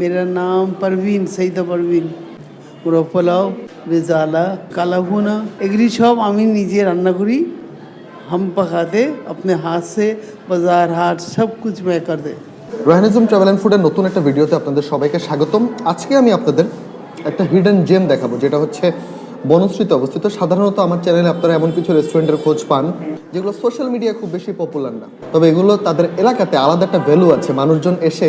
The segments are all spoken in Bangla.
मेरा নাম परवीन, सईदा परवीन। ওরা পোলাও রেজালা কালাভুনা এগুলি সব আমি নিজে রান্না করি হাম পাকাতে আপনি হাত সে বাজার হাট সব কিছু ম্যা করতে রোহানিজম ট্রাভেল অ্যান্ড ফুডের নতুন একটা ভিডিওতে আপনাদের সবাইকে স্বাগতম। আজকে আমি আপনাদের একটা হিডেন জেম দেখাবো, যেটা হচ্ছে বনশ্রীতে অবস্থিত। সাধারণত আমার চ্যানেলে আপনারা এমন কিছু রেস্টুরেন্টের খোঁজ পান, যেগুলো সোশ্যাল মিডিয়া খুব বেশি পপুলার না। তবে এগুলো তাদের এলাকাতে আলাদা একটা ভ্যালু আছে। মানুষজন এসে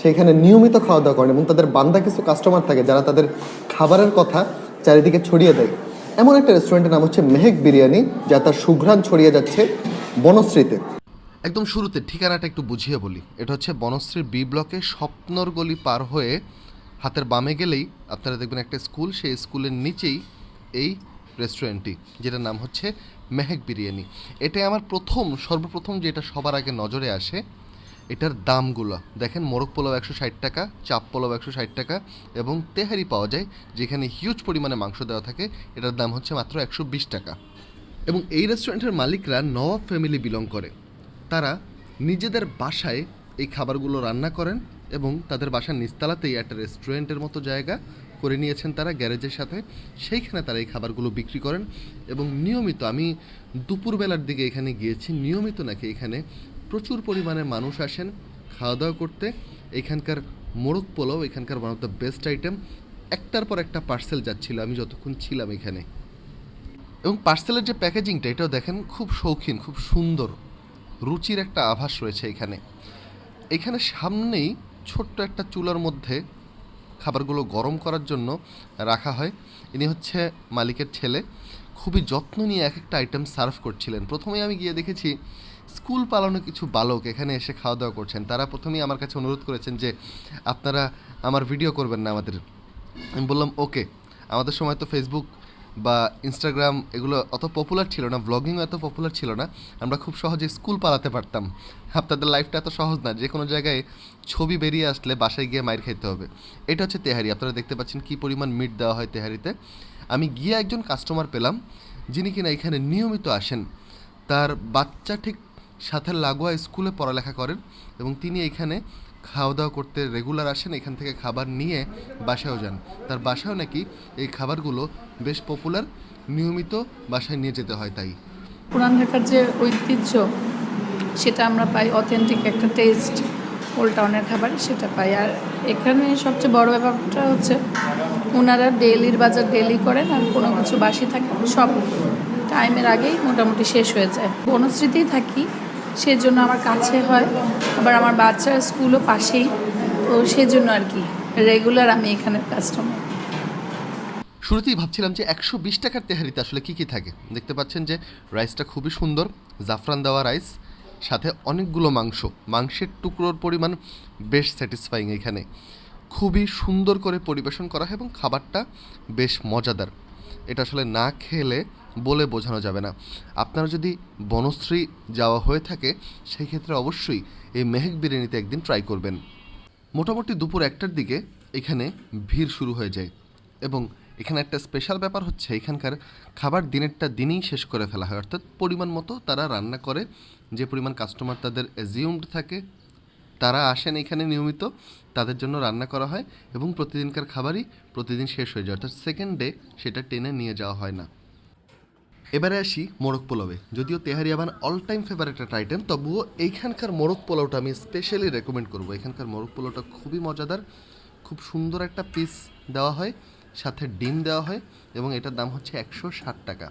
সেইখানে নিয়মিত খাওয়া দাওয়া করেন এবং তাদের বান্দা কিছু কাস্টমার থাকে যারা তাদের খাবারের কথা চারিদিকে ছড়িয়ে দেয়। এমন একটা রেস্টুরেন্টের নাম হচ্ছে মেহেক বিরিয়ানি, যা তার সুঘ্রাণ ছড়িয়ে যাচ্ছে বনশ্রীতে। একদম শুরুতে ঠিকানাটা একটু বুঝিয়ে বলি। এটা হচ্ছে বনশ্রীর বি ব্লকে স্বপ্নর গলি পার হয়ে হাতের বামে গেলেই আপনারা দেখবেন একটা স্কুল, সেই স্কুলের নিচেই এই রেস্টুরেন্টটি যেটার নাম হচ্ছে মেহেক বিরিয়ানি। এটাই আমার প্রথম, সর্বপ্রথম যেটা সবার আগে নজরে আসে এটার দামগুলো। দেখেন, মোরগ পোলাও একশো ষাট টাকা, চাপ পোলাও একশো ষাট টাকা এবং তেহারি পাওয়া যায়, যেখানে হিউজ পরিমাণে মাংস দেওয়া থাকে, এটার দাম হচ্ছে মাত্র একশো বিশ টাকা। এবং এই রেস্টুরেন্টের মালিকরা নওয়াব ফ্যামিলি বিলং করে। তারা নিজেদের বাসায় এই খাবারগুলো রান্না করেন এবং তাদের বাসার নিস্তালাতেই একটা রেস্টুরেন্টের মতো জায়গা করে নিয়েছেন তারা, গ্যারেজের সাথে। সেইখানে তারা এই খাবারগুলো বিক্রি করেন এবং নিয়মিত, আমি দুপুরবেলার দিকে এখানে গিয়েছি, নিয়মিত নাকি এখানে প্রচুর পরিমাণে মানুষ আসেন খাওয়া দাওয়া করতে। এখানকার মোরগ পোলাও, এখানকার one of the best item একটার পর একটা পার্সেল যাচ্ছিল, আমি যতক্ষণ ছিলাম এখানে। এবং পার্সেলের যে প্যাকেজিংটা এটাও দেখেন খুব শৌখিন, খুব সুন্দর। রুচির একটা আভাস রয়েছে এখানে। এখানে সামনেই ছোট্ট একটা চুলার মধ্যে খাবারগুলো গরম করার জন্য রাখা হয়। ইনি হচ্ছে মালিকের ছেলে। খুবই যত্ন নিয়ে এক একটা আইটেম সার্ভ করছিলেন। প্রথমেই আমি গিয়ে দেখেছি স্কুল পালানো কিছু বালক এখানে এসে খাওয়া দাওয়া করছেন, তারা প্রথমেই আমার কাছে অনুরোধ করেছেন যে, আপনারা আমার ভিডিও করবেন না আমাদের। আমি বললাম, ওকে। আমাদের সময় তো ফেসবুক বা ইনস্টাগ্রাম এগুলো অত পপুলার ছিল না ব্লগিংও এত পপুলার ছিল না, আমরা খুব সহজে স্কুল পালাতে পারতাম। আপনাদের লাইফটা এত সহজ না যে কোনো জায়গায় ছবি বেরিয়ে আসলে বাসায় গিয়ে মায়ের খাইতে হবে। এটা হচ্ছে তেহারি, আপনারা দেখতে পাচ্ছেন কী পরিমাণ মিট দেওয়া হয় তেহারিতে। আমি গিয়ে একজন কাস্টমার পেলাম, যিনি কিনা এখানে নিয়মিত আসেন। তার বাচ্চা ঠিক সাথে লাগোয়া স্কুলে পড়ালেখা করেন এবং তিনি এখানে খাওয়া দাওয়া করতে রেগুলার আসেন, এখান থেকে খাবার নিয়ে বাসায়ও যান। তার বাসায়ও নাকি এই খাবারগুলো বেশ পপুলার নিয়মিত বাসায় নিয়ে যেতে হয় তাই। পুরান ঢাকার যে ঐতিহ্য, সেটা আমরা পাই অথেন্টিক একটা টেস্ট ওল্ড টাউনের খাবার, সেটা পাই। আর এখানে সবচেয়ে বড় ব্যাপারটা হচ্ছে ওনারা ডেলির বাজার ডেলি করেন আর কোনো কিছু বাসি থাকে সব টাইমের আগেই মোটামুটি শেষ হয়ে যায়। বনশ্রীতেই থাকি সেজন্য আমার কাছে হয়। আবার আমার বাচ্চার স্কুলও পাশেই। তো সেজন্য আর কি রেগুলার আমি এখানের কাস্টমার শুরুতেই ভাবছিলাম যে একশো বিশ টাকার তেহারিতে আসলে কী কী থাকে? দেখতে পাচ্ছেন যে রাইসটা খুবই সুন্দর, জাফরান দেওয়া রাইস সাথে অনেকগুলো মাংস। মাংসের টুকরোর পরিমাণ বেশ স্যাটিসফাইং এখানে। খুবই সুন্দর করে পরিবেশন করা হয় এবং খাবারটা বেশ মজাদার। এটা আসলে না খেলে বলে বোঝানো যাবে না। আপনারা যদি বনশ্রী যাওয়া হয়ে থাকে, সেই ক্ষেত্রে অবশ্যই এই মেহেক বিরিয়ানিতে একদিন ট্রাই করবেন। মোটামুটি দুপুর একটার দিকে এখানে ভিড় শুরু হয়ে যায় এবং এখানে একটা স্পেশাল ব্যাপার হচ্ছে, এখানকার খাবার দিনেরটা দিনেই শেষ করে ফেলা হয়। অর্থাৎ পরিমাণ মতো তারা রান্না করে, যে পরিমাণ কাস্টমার তাদের অ্যাজিউমড থাকে, তারা আসেন এখানে নিয়মিত, তাদের জন্য রান্না করা হয় এবং প্রতিদিনকার খাবারই প্রতিদিন শেষ হয়ে যায়। অর্থাৎ সেকেন্ড ডে সেটা টেনে নিয়ে যাওয়া হয় না। এবারে আসি মোরগ পোলাওয়ে। যদিও তেহারি আমার অল টাইম ফেভারিট একটা আইটেম তবুও এইখানকার মোরগ পোলাওটা আমি স্পেশালি রেকমেন্ড করব। এখানকার মোরগ পোলাওটা খুবই মজাদার, খুব সুন্দর একটা পিস দেওয়া হয়, সাথে ডিম দেওয়া হয়, এবং এটার দাম হচ্ছে একশো ষাট টাকা।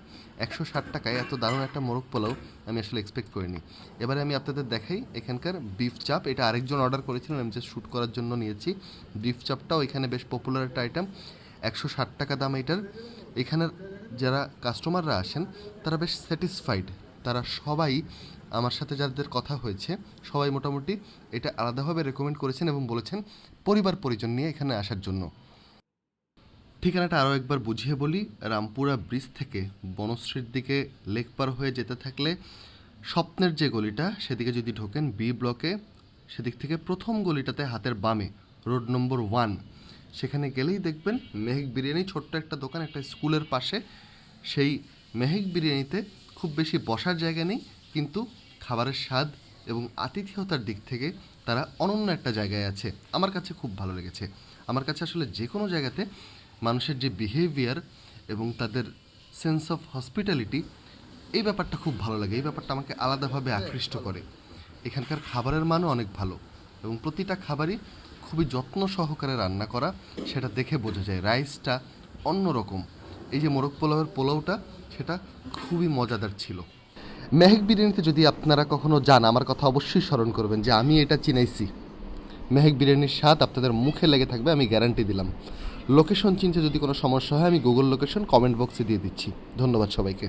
একশো ষাট টাকায় এত দারুণ একটা মোরগ পোলাও আমি আসলে এক্সপেক্ট করিনি। এবারে আমি আপনাদের দেখাই এখানকার বিফ চাপ এটা আরেকজন অর্ডার করেছিলেন, আমি যে শ্যুট করার জন্য নিয়েছি। বিফ চাপটাও এখানে বেশ পপুলার একটা আইটেম একশো ষাট টাকা দাম এটার। এখানের যারা কাস্টমাররা আসেন, তারা বেশ স্যাটিসফাইড তারা সবাই আমার সাথে যাদের কথা হয়েছে, সবাই মোটামুটি এটা আলাদাভাবে রেকমেন্ড করেছেন এবং বলেছেন পরিবার পরিজন নিয়ে এখানে আসার জন্য। ঠিকানাটা আরও একবার বুঝিয়ে বলি, রামপুরা ব্রিজ থেকে বনশ্রীর দিকে লেক পার হয়ে যেতে থাকলে স্বপ্নের যে গলিটা, সেদিকে যদি ঢোকেন বি ব্লকে সেদিক থেকে প্রথম গলিটাতে হাতের বামে রোড নম্বর ওয়ান সেখানে গেলেই দেখবেন মেহেক বিরিয়ানি ছোট্ট একটা দোকান, একটা স্কুলের পাশে। সেই মেহেক বিরিয়ানিতে খুব বেশি বসার জায়গা নেই, কিন্তু খাবারের স্বাদ এবং আতিথেয়তার দিক থেকে তারা অনন্য একটা জায়গায় আছে। আমার কাছে খুব ভালো লেগেছে। আমার কাছে আসলে যে কোনো জায়গাতে মানুষের যে বিহেভিয়ার এবং তাদের সেন্স অফ হসপিটালিটি এই ব্যাপারটা খুব ভালো লাগে। এই ব্যাপারটা আমাকে আলাদাভাবে আকৃষ্ট করে। এখানকার খাবারের মানও অনেক ভালো এবং প্রতিটা খাবারই খুবই যত্ন সহকারে রান্না করা, সেটা দেখে বোঝা যায় রাইসটা অন্যরকম। এই যে মোরগ পোলাওয়ের পোলাওটা, সেটা খুবই মজাদার ছিল। মেহেক বিরিয়ানিতে যদি আপনারা কখনো যান, আমার কথা অবশ্যই স্মরণ করবেন যে আমি এটা চিনাইছি। মেহেক বিরিয়ানির স্বাদ আপনাদের মুখে লেগে থাকবে, আমি গ্যারান্টি দিলাম। লোকেশন চিনতে যদি কোনো সমস্যা হয়, আমি গুগল লোকেশন কমেন্ট বক্সে দিয়ে দিচ্ছি। ধন্যবাদ সবাইকে।